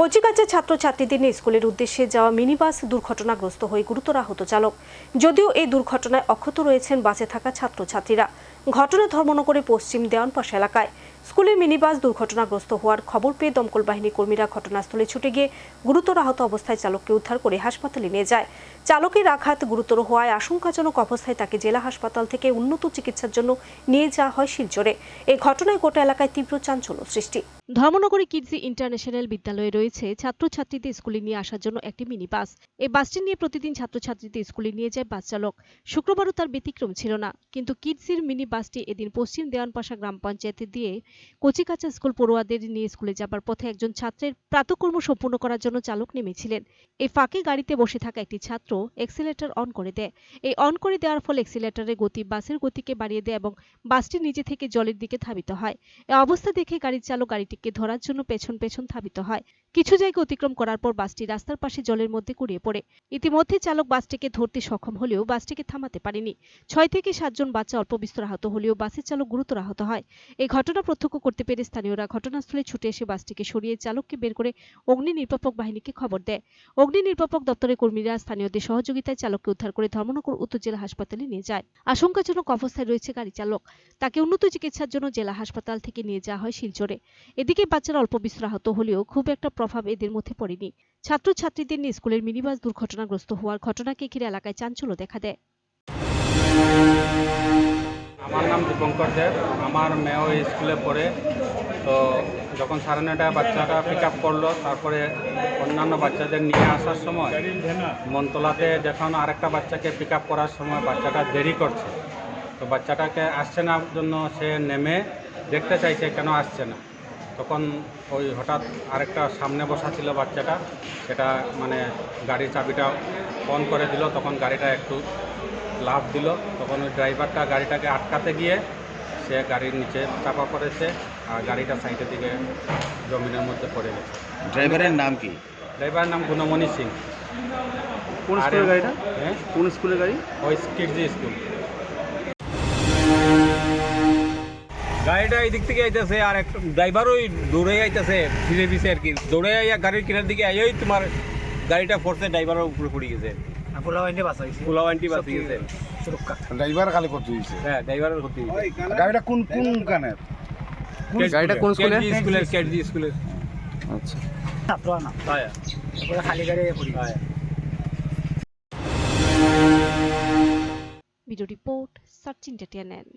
কচিকাচা ছাত্রছাত্রীদের নিয়ে স্কুলের উদ্দেশ্যে যাওয়া মিনিবাস দুর্ঘটনাগ্রস্ত হয়ে গুরুতর আহত চালক। যদিও এই দুর্ঘটনায় অক্ষত রয়েছেন বাসে থাকা ছাত্রছাত্রীরা। ঘটনা ধর্মনগরে পশ্চিম দেওয়ানপাশ এলাকায় স্কুলের মিনিবাস দুর্ঘটনাগ্রস্ত হওয়ার খবর পেয়ে দমকল বাহিনী কর্মীরা ঘটনাস্থলে ছুটে গিয়ে গুরুতর আহত অবস্থায় চালককে উদ্ধার করে হাসপাতালে নিয়ে যায়। চালকের আঘাত গুরুতর হওয়ায় আশঙ্কাজনক অবস্থায় তাকে জেলা হাসপাতাল থেকে উন্নত চিকিৎসার জন্য নিয়ে যাওয়া হয় শিলচরে। এই ঘটনায় গোটা এলাকায় তীব্র চাঞ্চল্য সৃষ্টি। ধর্মনগরী কিডজি ইন্টারন্যাশনাল বিদ্যালয়ে রয়েছে ছাত্রছাত্রীদের স্কুলে নিয়ে আসার জন্য একটি মিনি বাস এই বাসটি নিয়ে প্রতিদিন ছাত্রছাত্রীদের স্কুলে নিয়ে যায় বাস চালক। শুক্রবারও তার ব্যতিক্রম ছিল না। কিন্তু কিডজির মিনি বাসটি এদিন পশ্চিম দেওয়ানপাশা গ্রাম পঞ্চায়েতে দিয়ে কচিকাচা স্কুল পড়ুয়াদের নিয়ে স্কুলে যাবার পথে একজন ছাত্রের প্রাতকর্ম সম্পূর্ণ করার জন্য চালক নেমেছিলেন। এই ফাঁকে গাড়িতে বসে থাকা একটি ছাত্র এক্সিলেটর অন করে দেয়। এই অন করে দেওয়ার ফলে এক্সিলেটরের গতি, বাসের গতিকে বাড়িয়ে দেয় এবং বাসটি নিজে থেকে জলের দিকে ধাবিত হয়। এ অবস্থা দেখে গাড়ির চালক গাড়িটিকে ধরার জন্য পেছন পেছন ধাবিত হয়। কিছু জায়গা অতিক্রম করার পর বাসটি রাস্তার পাশে জলের মধ্যে কুড়িয়ে পড়ে। ইতিমধ্যে চালক বাসটিকে ধরতে সক্ষম হলেও বাসটিকে থামাতে পারেনি। ছয় থেকে সাতজন বাচ্চা অল্প বিস্তর আহত হলেও বাসের চালক গুরুতর আহত হয়। এই ঘটনা প্রত্যক্ষ করতে পেরে স্থানীয়রা ঘটনাস্থলে ছুটে এসে বাসটিকে সরিয়ে চালককে বের করে অগ্নি নির্বাপক বাহিনীকে খবর দেয়। অগ্নি নির্বাপক দপ্তরের কর্মীরা স্থানীয়দের সহযোগিতায় চালককে উদ্ধার করে ধর্মনগর উত্তর জেলা হাসপাতালে নিয়ে যায়। আশঙ্কাজনক অবস্থায় রয়েছে গাড়ি চালক। তাকে উন্নত চিকিৎসার জন্য জেলা হাসপাতাল থেকে নিয়ে যাওয়া হয় শিলচরে। এদিকে বাচ্চারা অল্প বিস্তর আহত হলেও খুব একটা প্রভাব এদের মধ্যে পড়েনি। ছাত্রছাত্রীদের নিয়ে স্কুলের মিনিবাস দুর্ঘটনাগ্রস্ত হওয়ার ঘটনাকে ঘিরে এলাকায় চাঞ্চল্য দেখা দেয়। আমার নাম দীপঙ্কর দেব। আমার মেয়েও স্কুলে পড়ে। তো যখন সাড়ে নয়টায় বাচ্চাটা পিক আপ করল, তারপরে অন্যান্য বাচ্চাদের নিয়ে আসার সময় মনতলাতে যখন আরেকটা বাচ্চাকে পিক আপ করার সময় বাচ্চাটা দেরি করছে। তো বাচ্চাটাকে আসছে না জন্য সে নেমে দেখতে চাইছে কেন আসছে না। তখন ওই হঠাৎ আরেকটা সামনে বসা ছিল বাচ্চাটা সেটা মানে গাড়ির চাবিটা অন করে দিল তখন গাড়িটা একটু লাভ দিল। তখন ওই ড্রাইভারটা গাড়িটাকে আটকাতে গিয়ে সে গাড়ির নিচে চাপা পড়েছে আর গাড়িটা সাইডের দিকে জমিনের মধ্যে পড়ে গেছে। ড্রাইভারের নাম কি? ড্রাইভারের নাম গুণমণি সিং। কোন স্কুলের গাড়িটা? হ্যাঁ? কোন স্কুলের গাড়ি? ওই কিডজি স্কুল। গাড়িটা এই দিক থেকে আইতেছে আর একটা ড্রাইভার ওই দৌড়ে আইতেছে ফিরে ফিরে আর কি। দৌড়ে আইয়া গাড়ির কিনার দিকে আইয়াই তোমার গাড়িটা ফোর্সে ড্রাইভারের উপরে পড়ে গেছে। পোলাও আন্টি ড্রাইভার খালি করতে দিয়েছে হ্যাঁ গাড়িটা কোন কোন গাড়িটা স্কুলে? আচ্ছা। হ্যাঁ। হ্যাঁ ভিডিও রিপোর্ট সার্চ ইন্টারটেনমেন্ট